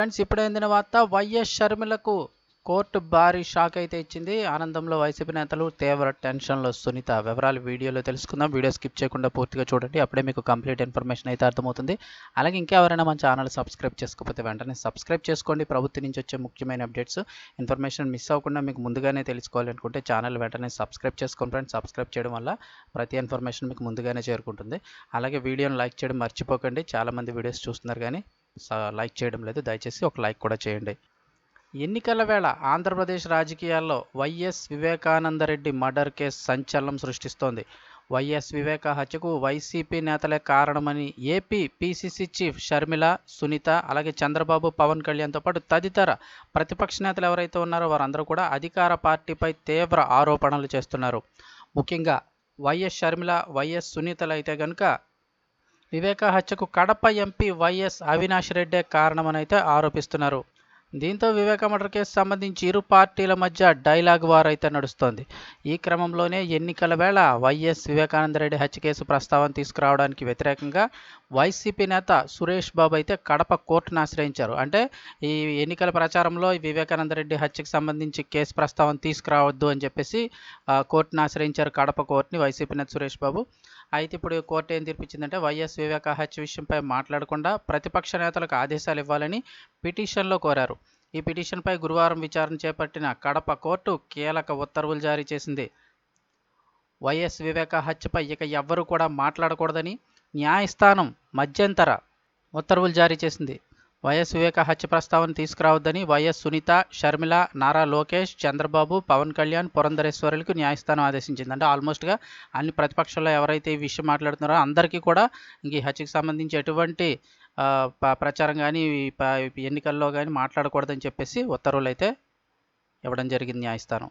Friends ఇప్పుడు అందిన వార్త వైఎస్ షర్మిలకు కోర్టు భారీ షాక్ అయితే ఇచ్చింది. ఆనందంలో వైసీపీ నేతలు తీవ్ర టెన్షన్లో సునీత వివరాలు వీడియోలో తెలుసుకుందాం. వీడియో స్కిప్ చేయకుండా పూర్తిగా చూడండి. అప్పుడే మీకు కంప్లీట్ ఇన్ఫర్మేషన్ అయితే అర్థమవుతుంది. అలాగే ఇంకెవరైనా మన ఛానల్ సబ్స్క్రైబ్ చేసుకోకపోతే వెంటనే సబ్స్క్రైబ్ చేసుకోండి. ప్రభుత్వం నుంచి వచ్చే ముఖ్యమైన అప్డేట్స్ ఇన్ఫర్మేషన్ మిస్ అవ్వకుండా మీకు ముందుగానే తెలుసుకోవాలనుకుంటే ఛానల్ వెంటనే సబ్స్క్రైబ్ చేసుకోండి ఫ్రెండ్స్. సబ్స్క్రైబ్ చేయడం వల్ల ప్రతి ఇన్ఫర్మేషన్ మీకు ముందుగానే చేరుకుంటుంది. అలాగే వీడియోని లైక్ చేయడం మర్చిపోకండి. చాలామంది వీడియోస్ చూస్తున్నారు కానీ లైక్ చేయడం లేదు. దయచేసి ఒక లైక్ కూడా చేయండి. ఎన్నికల వేళ ఆంధ్రప్రదేశ్ రాజకీయాల్లో వైఎస్ వివేకానందరెడ్డి మర్డర్ కేసు సంచలనం సృష్టిస్తోంది. వైఎస్ వివేక హత్యకు వైసీపీ నేతలే కారణమని AP PCC chief Sharmila Sunitha అలాగే చంద్రబాబు పవన్ కళ్యాణ్తో పాటు తదితర ప్రతిపక్ష నేతలు ఎవరైతే ఉన్నారో వారందరూ కూడా అధికార పార్టీపై తీవ్ర ఆరోపణలు చేస్తున్నారు. ముఖ్యంగా వైఎస్ షర్మిల వైఎస్ సునీతలు అయితే కనుక వివేక హత్యకు కడప ఎంపీ వైఎస్ అవినాష్ రెడ్డే కారణమని అయితే ఆరోపిస్తున్నారు. దీంతో వివేక మర్డర్ కేసు సంబంధించి ఇరు పార్టీల మధ్య డైలాగ్ వార్ అయితే నడుస్తోంది. ఈ క్రమంలోనే ఎన్నికల వేళ వైఎస్ వివేకానందరెడ్డి హత్య కేసు ప్రస్తావన తీసుకురావడానికి వ్యతిరేకంగా వైసీపీ నేత సురేష్ బాబు అయితే కడప కోర్టును ఆశ్రయించారు. అంటే ఈ ఎన్నికల ప్రచారంలో వివేకానందరెడ్డి హత్యకు సంబంధించి కేసు ప్రస్తావన తీసుకురావద్దు అని చెప్పేసి కోర్టును ఆశ్రయించారు కడప కోర్టుని వైసీపీ నేత సురేష్ బాబు. అయితే ఇప్పుడు కోర్టు ఏం తీర్పిచ్చిందంటే వైఎస్ వివేక హత్య విషయంపై మాట్లాడకుండా ప్రతిపక్ష నేతలకు ఆదేశాలు ఇవ్వాలని పిటిషన్లో కోరారు. ఈ పిటిషన్పై గురువారం విచారణ చేపట్టిన కడప కోర్టు కీలక ఉత్తర్వులు జారీ చేసింది. వైఎస్ వివేక హత్యపై ఇక ఎవ్వరూ కూడా మాట్లాడకూడదని న్యాయస్థానం మధ్యంతర ఉత్తర్వులు జారీ చేసింది. వైఎస్ వివేక హత్య ప్రస్తావన తీసుకురావద్దని వైఎస్ సునీత షర్మిల నారా లోకేష్ చంద్రబాబు పవన్ కళ్యాణ్ పురంధరేశ్వరులకు న్యాయస్థానం ఆదేశించింది అంటే ఆల్మోస్ట్గా అన్ని ప్రతిపక్షాల్లో ఎవరైతే ఈ విషయం మాట్లాడుతున్నారో అందరికీ కూడా ఈ హత్యకు సంబంధించి ఎటువంటి ప్రచారం కానీ ఎన్నికల్లో కానీ మాట్లాడకూడదని చెప్పేసి ఉత్తర్వులు అయితే ఇవ్వడం జరిగింది న్యాయస్థానం.